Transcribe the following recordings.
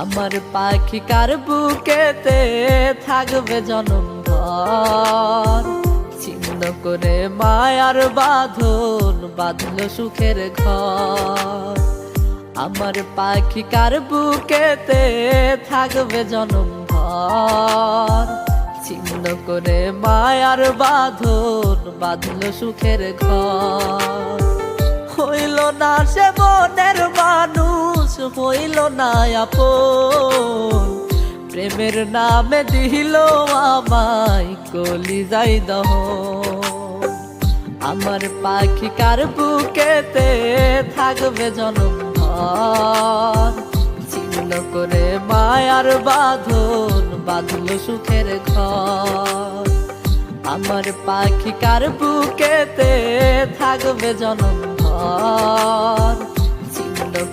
আমার পাখি কার বুকেতে থাকবে জনম ভর ছিন্ন করে মায়ার বাঁধন বাঁধল সুখের ঘর। আমার পাখি কার বুকেতে থাকবে জনম ভর ছিন্ন করে মায়ার বাঁধন বাঁধল সুখের ঘর। হইল না সে মনের মানুষ হইল না আপন। প্রেমের নামে দিল আমায় কলি যাই দহ আমার পাখি কার বুকেতে থাকবে জনম ছিন্ন করে মায়ার বাঁধন, বাঁধল সুখের ঘর। আমার পাখি কার বুকেতে থাকবে জনম ছিন্ন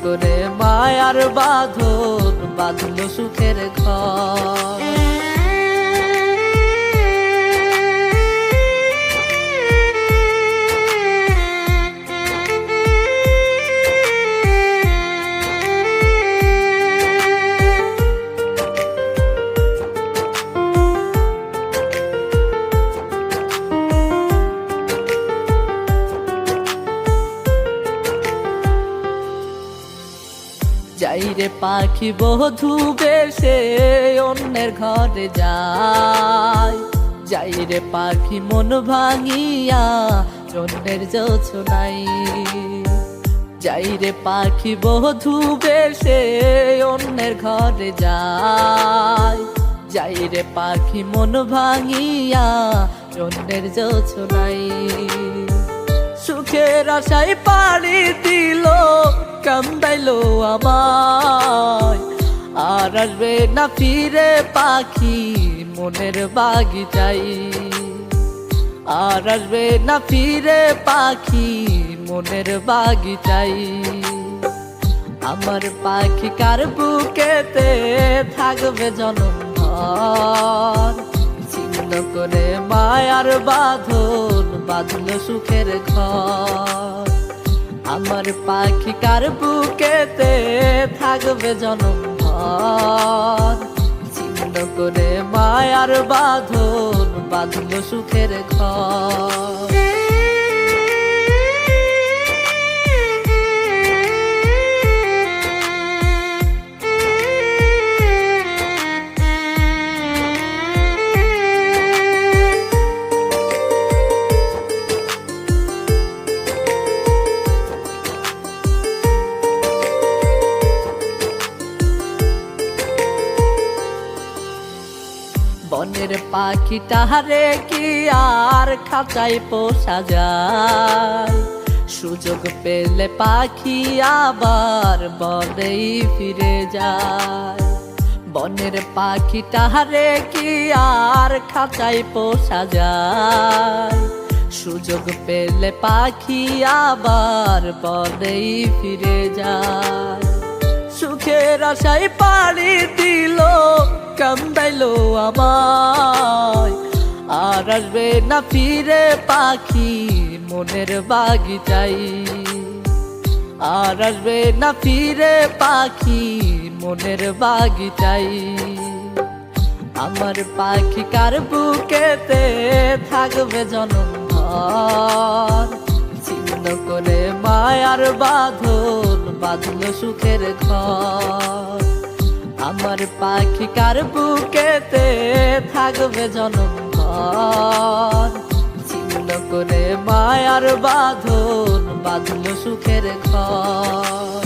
করে মায়ার বাঁধন বাঁধল সুখের ঘর। যাই রে পাখি বধু বেশে অন্যের ঘরে যায়। যাই রে পাখি মন ভাঙিয়া অন্যের নাই যাই রে পাখি বধু বেশে অন্যের ঘরে যায়। যাই রে পাখি মন ভাঙিয়া অন্যের নাই সুখের আশায় পাড়ি দিল কান্দাইলো আমায়। আর আসবে না ফিরে পাখি মনের বাগিচাই আর আসবে না ফিরে পাখি মনের বাগিচাই আমার পাখি কার বুকেতে থাকবে জনম ভর? ছিন্ন করে মায়ার বাঁধন, বাঁধল সুখের ঘর। আমার পাখি কার বুকেতে থাকবে জনম ভর? ছিন্ন করে মায়ার বাঁধন বাঁধল সুখের ঘর। বনের পাখি তাহারে কি আর খাঁচাই পোষা যায়? সুযোগ পেলে পাখি আবার বনেই ফিরে যায়। বনের পাখি তাহারে কি আর খাঁচাই পোষা যায়? সুযোগ পেলে পাখি আবার বনেই ফিরে যায়। সুখের আশায় পাড়ি দিল, কান্দাইলো আমায়। আর আসবে না ফিরে পাখি মনের বাগিচাই আর আসবে না ফিরে পাখি মনের বাগিচাই আমার পাখি কার বুকেতে থাকবে জনম ভর করে মায়ার বাঁধন বাঁধল সুখের ঘর। আমার পাখি কার বুকেতে থাকবে জনম ঘর? ছিন্ন করে মায়ার বাঁধন বাঁধল সুখের ঘর।